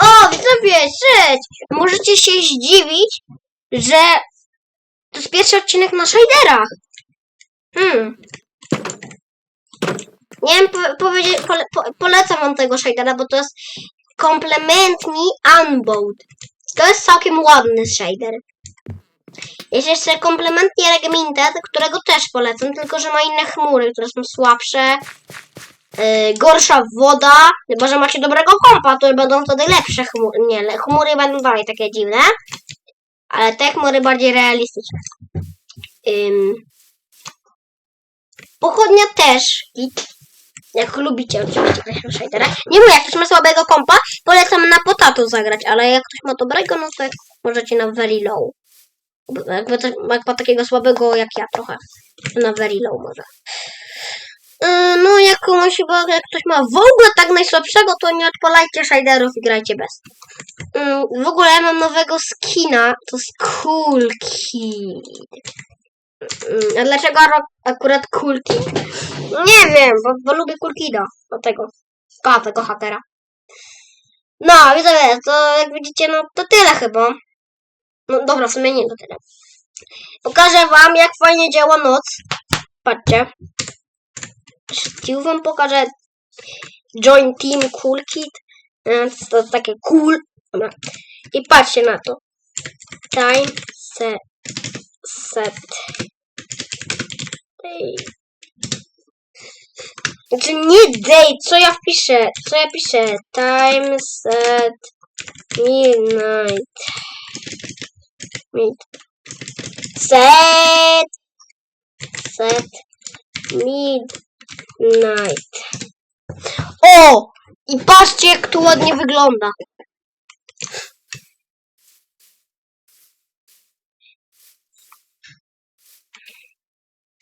O, widzowie, cześć! Możecie się zdziwić, że to jest pierwszy odcinek na shaderach. Hmm. Nie wiem, po, powiedzieć, pole, po, polecam wam tego shadera, bo to jest Complementary Unbound. To jest całkiem ładny shader. Jest jeszcze Complementary Regminted, którego też polecam, tylko że ma inne chmury, które są słabsze. Yy, gorsza woda, chyba że macie dobrego kompa, to będą wtedy lepsze chmury. Nie, chmury będą dalej takie dziwne, ale te chmury bardziej realistyczne. Ym. Pochodnia też. Jak lubicie oczywiście shadera. Nie mówię, jak ktoś ma słabego kompa, polecam na potato zagrać, ale jak ktoś ma dobrego, no to możecie na very low. Jakby to, jak ma takiego słabego jak ja trochę, na very low może. Komuś chyba, jak ktoś ma w ogóle tak najsłabszego, to nie odpalajcie shaderów i grajcie bez. Yy, W ogóle ja mam nowego skina, to jest Cool Kid. Yy, A dlaczego akurat Cool Kid? Nie wiem, bo, bo lubię Cool Kida, dlatego. A, tego hakera. No, widzowie, to jak widzicie, no to tyle chyba. No dobra, w sumie nie to tyle. Pokażę wam, jak fajnie działa noc. Patrzcie. Steve wam pokażę Join Team Cool Kit. E, To takie cool. I patrzcie na to. Time set. set. Ej. Znaczy nie day, co ja wpiszę? Co ja piszę? Time set midnight. Mid. Set. Set. Midnight. O! I patrzcie, jak to ładnie wygląda.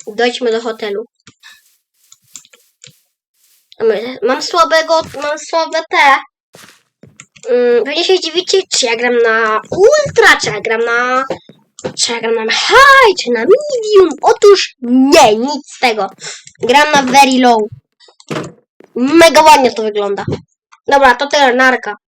Dojdźmy do hotelu. Mam słabego, mam słabe te. Mm, Pewnie się zdziwicie, czy ja gram na ultra, czy ja gram na... Czy gram na high, czy na medium? Otóż nie, nic z tego. Gram na very low. Mega ładnie to wygląda. Dobra, to tyle, narka.